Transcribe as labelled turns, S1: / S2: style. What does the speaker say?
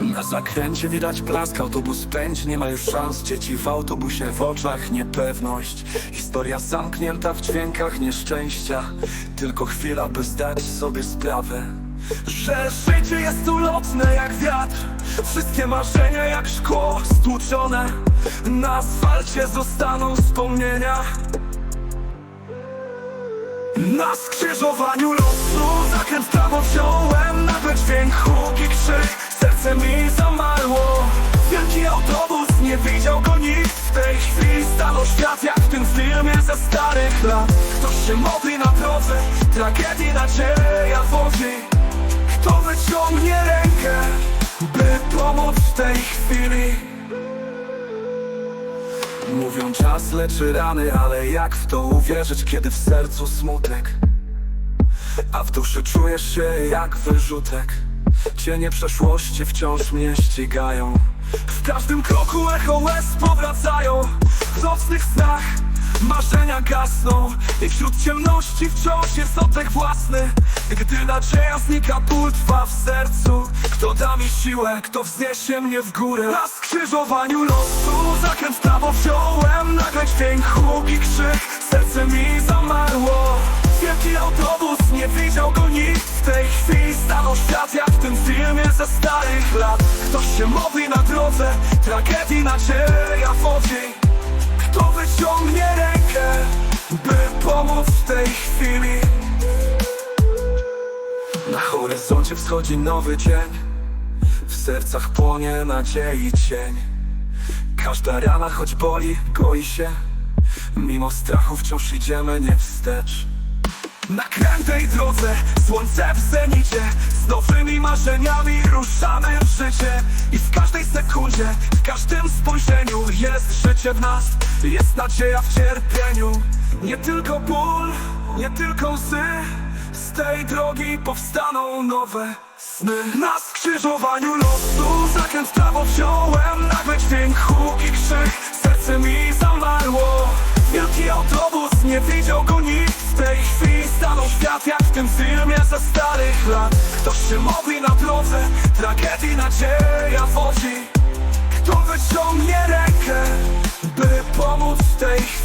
S1: Na zakręcie widać blask, autobus pędzi, nie ma już szans. Dzieci w autobusie, w oczach niepewność. Historia zamknięta w dźwiękach nieszczęścia. Tylko chwila, by zdać sobie sprawę Że życie jest ulotne jak wiatr. Wszystkie marzenia jak szkło stłuczone Na asfalcie zostaną wspomnienia. Na skrzyżowaniu losu Zakręt prawo wziąłem Nagle dźwięk, huk i krzyk Serce mi zamarło. Wielki autobus, nie widział go nikt. W tej chwili stanął świat jak w tym filmie ze starych lat. Ktoś się modli na drodze Tragedii nadzieja wodzi Kto wyciągnie rękę By pomóc w tej chwili? Mówią czas leczy rany, ale jak w to uwierzyć, kiedy w sercu smutek? A w duszy czujesz się jak wyrzutek Cienie przeszłości wciąż mnie ścigają. W każdym kroku echo łez powracają. W nocnych snach marzenia gasną. I wśród ciemności wciąż jest oddech własny. Gdy nadzieja znika, ból trwa w sercu. Kto da mi siłę, kto wzniesie mnie w górę. Na skrzyżowaniu losu zakręt prawo wziąłem. Nagle dźwięk, huk i krzyk. Serce mi zamarło Wielki autobus, nie widział go nikt. W tej chwili stanął świat jak w tym filmie ze starych lat. Ktoś się modli na drodze, tragedii nadzieja wodzi Kto wyciągnie rękę, by pomóc w tej chwili? Na horyzoncie wschodzi nowy dzień. W sercach płonie nadziei cień. Każda rana choć boli, goi się. Mimo strachu wciąż idziemy nie wstecz na krętej drodze, słońce w zenicie. Z nowymi marzeniami ruszamy w życie. I w każdej sekundzie, w każdym spojrzeniu Jest życie w nas, jest nadzieja w cierpieniu. Nie tylko ból, nie tylko łzy. Z tej drogi powstaną nowe sny. Na skrzyżowaniu losu zakręt prawo wziąłem. Nagle dźwięk, huk i krzyk Serce mi zamarło. Wielki autobus, nie widział go świat jak w tym filmie ze starych lat. Ktoś się modli na drodze, tragedii nadzieja wodzi. Kto wyciągnie rękę, by pomóc tej chwili